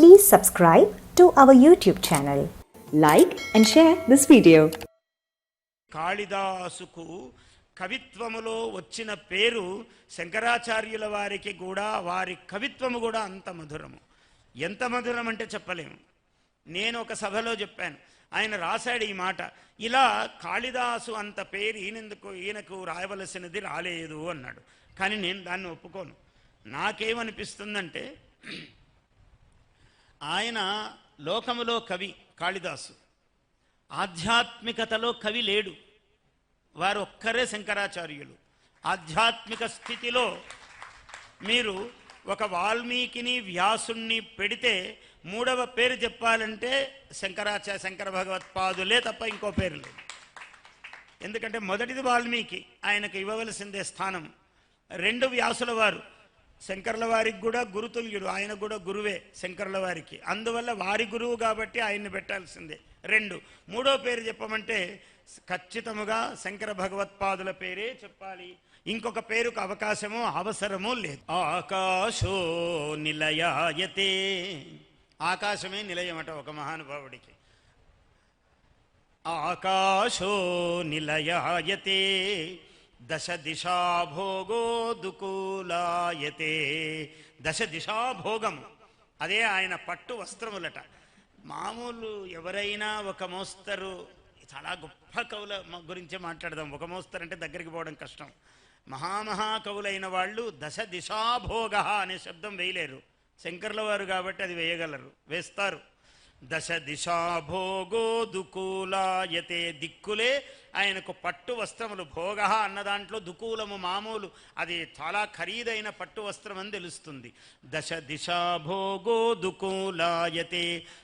Please subscribe to our YouTube channel. Like and share this video. కాళిదాసుకు కవిత్వములో వచ్చిన పేరు శంకరాచార్యుల వారికి కూడా వారి కవిత్వము కూడా అంత మధురము. ఎంత మధురం అంటే చెప్పలేము నేను ఒక సభలో చెప్పాను. ఆయన రాశాడు ఈ మాట. ఇలా కాళిదాసు అంత పేరు ఈయనెందుకు ఈయనకు రాయవలసినది రాలేదు అన్నాడు. కానీ నేను దాన్ని ఒప్పుకోను. నాకేమనిపిస్తుందంటే ఆయన లోకములో కవి కాళిదాసు. ఆధ్యాత్మికతలో కవి లేడు. వారు ఒక్కరే శంకరాచార్యులు. ఆధ్యాత్మిక స్థితిలో మీరు ఒక వాల్మీకిని వ్యాసుణ్ణి పెడితే మూడవ పేరు చెప్పాలంటే శంకరాచార్య శంకర భగవత్పాదులే తప్ప ఇంకో పేరు లేదు. ఎందుకంటే మొదటిది వాల్మీకి. ఆయనకు ఇవ్వవలసిందే స్థానం. రెండు వ్యాసుల వారు. శంకర్ల వారికి కూడా గురుతుల్యుడు ఆయన కూడా గురువే శంకర్ల వారికి అందువల్ల వారి గురువు కాబట్టి ఆయన్ని పెట్టాల్సిందే. రెండు మూడో పేరు చెప్పమంటే ఖచ్చితముగా శంకర భగవత్పాదుల పేరే చెప్పాలి. ఇంకొక పేరుకు అవకాశము అవసరము లేదు. ఆకాశో నిలయాయతే. ఆకాశమే నిలయమట ఒక మహానుభావుడికి. ఆకాశో నిలయాయతే. దశ దిశా భోగో దుకూలాయతే. దశ దిశా భోగం. అదే ఆయన పట్టు వస్త్రములట. మామూలు ఎవరైనా ఒక మోస్తరు చాలా గొప్ప కవుల గురించి మాట్లాడదాం. ఒక మోస్తరు అంటే దగ్గరికి పోవడం కష్టం. మహామహా కవులైన వాళ్ళు దశ దిశాభోగ అనే శబ్దం వేయలేరు. శంకర్ల వారు కాబట్టి అది వేయగలరు వేస్తారు. దశ దిశా భోగో దిక్కులే. ఆయనకు పట్టు వస్త్రములు భోగ అన్న దాంట్లో దుకూలము మామూలు. అది చాలా ఖరీదైన పట్టు వస్త్రం అని తెలుస్తుంది. దశ దిశా భోగో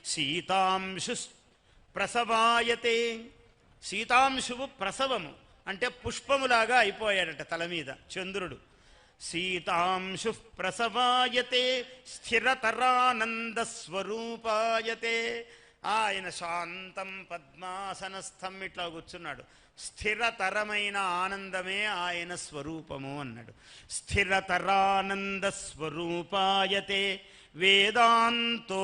సీతాంశు ప్రసవాయతే. సీతాంశువు ప్రసవము. అంటే పుష్పములాగా అయిపోయాడట తల మీద చంద్రుడు. సీతాంశు ప్రసవాయతే స్థిరతరానంద స్వరూపాయతే ఆయన శాంతం పద్మాసనస్థం ఇట్లా కూర్చున్నాడు. స్థిరతరమైన ఆనందమే ఆయన స్వరూపము అన్నాడు. స్థిరతరానంద స్వరూపాయతే వేదాంతో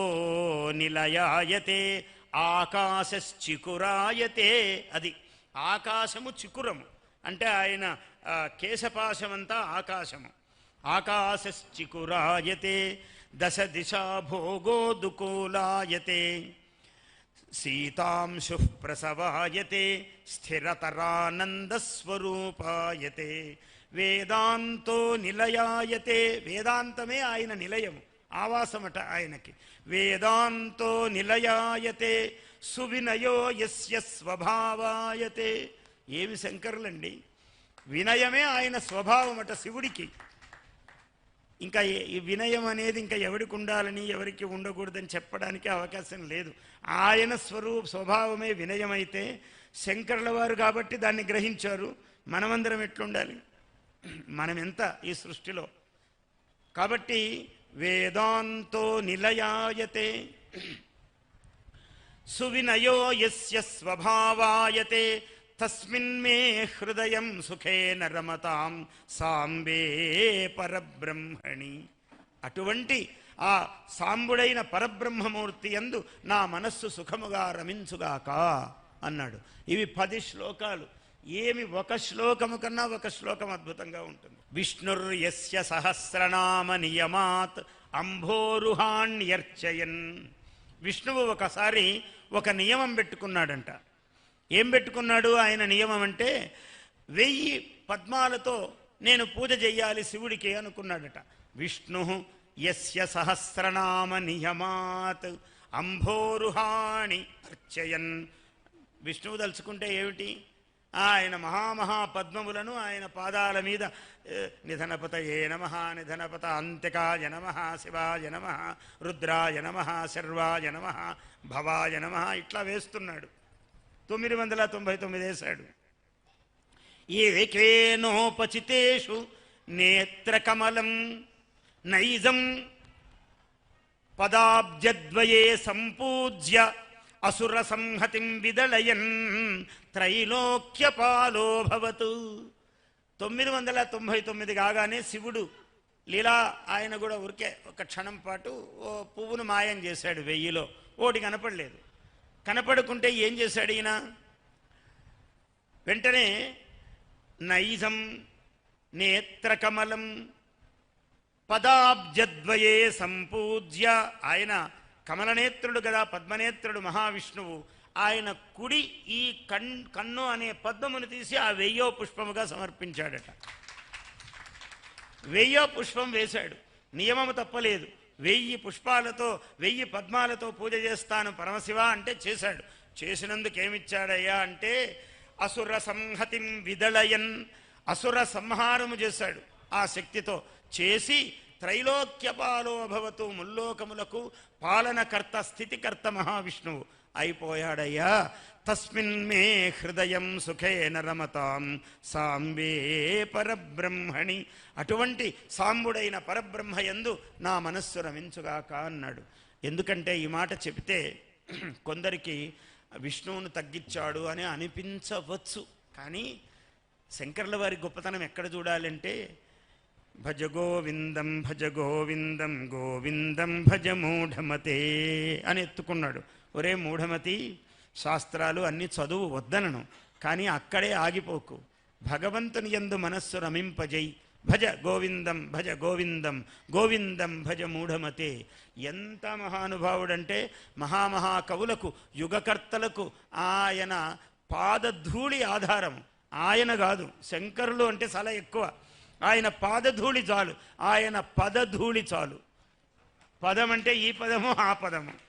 నిలయాయతే ఆకాశశ్చికురాయతే. అది ఆకాశము చికురము. అంటే ఆయన కేశపాశమంతా ఆకాశము. ఆకాశశ్చికురాయతే దశ దిశా భోగో దుకూలాయతే సీతాంశు ప్రసవాయతే స్థిరతరానందస్వరూపాయతే వేదాంతో నిలయాయతే వేదాంతమే ఆయన నిలయము ఆవాసమట ఆయనకి. వేదాంతో నిలయాయతే సువినయో యస్య స్వభావాయతే ఏమి శంకరులండి? వినయమే ఆయన స్వభావమట శివుడికి. ఇంకా ఈ వినయం అనేది ఇంకా ఎవరికి ఉండాలని ఎవరికి ఉండకూడదని చెప్పడానికి అవకాశం లేదు. ఆయన స్వరూప స్వభావమే వినయమైతే శంకరుల వారు కాబట్టి దాన్ని గ్రహించారు. మనమందరం ఎట్లుండాలి? మనం ఎంత ఈ సృష్టిలో? కాబట్టి వేదాంతో నిలయాయతే సువినయో యస్య స్వభావాయతే తస్మిన్ మే హృదయం సుఖేన రమతాం సాంబే పరబ్రహ్మణి. అటువంటి ఆ సాంబుడైన పరబ్రహ్మమూర్తి యందు నా మనస్సు సుఖముగా రమించుగాక అన్నాడు. ఇవి పది శ్లోకాలు. ఏమి ఒక శ్లోకము కన్నా ఒక శ్లోకం అద్భుతంగా ఉంటుంది. విష్ణుర్యస్య సహస్రనామ నియమాత్ అంభోరుహాణ్యర్చయన్. విష్ణువు ఒకసారి ఒక నియమం పెట్టుకున్నాడంట. ఏం పెట్టుకున్నాడు ఆయన నియమం అంటే వెయ్యి పద్మాలతో నేను పూజ చేయాలి శివుడికి అనుకున్నాడట. విష్ణు యస్య సహస్రనామ నియమాత్ అంభోరుహాణి అర్చయన్. విష్ణువు తలుచుకుంటే ఏమిటి? ఆయన మహామహా పద్మములను ఆయన పాదాల మీద ఏ, నమ నిధనపత అంత్యకాయ నమ శివాయ నమ రుద్రాయ నమ శర్వాయ నమ భవాయ నమ ఇట్లా వేస్తున్నాడు. తొమ్మిది వందల తొంభై తొమ్మిది వేశాడు ఏకేనోపచితేషు నేత్రకమలం నైజం పదాబ్జద్వయే సంపూజ్య అసుర సంహతిం విదళయన్ త్రైలోక్యపాలో భవతు తొమ్మిది వందల తొంభై తొమ్మిది కాగానే శివుడు లీలా ఆయన కూడా ఊరికే ఒక క్షణం పాటు ఓ పువ్వును మాయం చేశాడు వెయ్యిలో. ఓటి కనపడలేదు. కనపడుకుంటే ఏం చేశాడు ఈయన? వెంటనే నైజం నేత్రకమలం పదాబ్జద్వయే సంపూజ్య. ఆయన కమలనేత్రుడు కదా పద్మనేత్రుడు మహావిష్ణువు. ఆయన కుడి ఈ కన్ కన్ను అనే పద్మమును తీసి ఆ వెయ్యో పుష్పముగా సమర్పించాడట. వెయ్యో పుష్పం వేశాడు. నియమము తప్పలేదు. వెయ్యి పుష్పాలతో వెయ్యి పద్మాలతో పూజ చేస్తాను పరమశివ అంటే చేశాడు. చేసినందుకు ఏమిచ్చాడయ్యా అంటే అసుర సంహతిం విదళయన్ అసుర సంహారము చేశాడు. ఆ శక్తితో చేసి త్రైలోక్యపాలో భవతు ముల్లోకములకు పాలనకర్త స్థితికర్త మహావిష్ణువు. అయిపోయాడయ్యా. తస్మిన్ మే హృదయం సుఖేన రమతాం. సాంబే పరబ్రహ్మణి. అటువంటి సాంబుడైన పరబ్రహ్మ యందు నా మనస్సు రమించుగాక అన్నాడు. ఎందుకంటే ఈ మాట చెబితే కొందరికి విష్ణువును తగ్గించాడు అని అనిపించవచ్చు. కానీ శంకర్ల వారి గొప్పతనం ఎక్కడ చూడాలంటే భజ గోవిందం భజ గోవిందం గోవిందం భజ మూఢమతే అని ఎత్తుకున్నాడు. ఒరే మూఢమతి శాస్త్రాలు అన్ని చదువు వద్దనను కానీ అక్కడే ఆగిపోకు. భగవంతుని యందు మనస్సు రమింపజై భజ గోవిందం భజ గోవిందం గోవిందం భజ మూఢమతే. ఎంత మహానుభావుడంటే మహామహా కవులకు యుగకర్తలకు ఆయన పాదధూళి ఆధారం. ఆయన కాదు శంకరులు అంటే చాలా ఎక్కువ. ఆయన పాదధూళి చాలు ఆయన పదధూళి చాలు. పదం అంటే ఈ పదము ఆ పదము.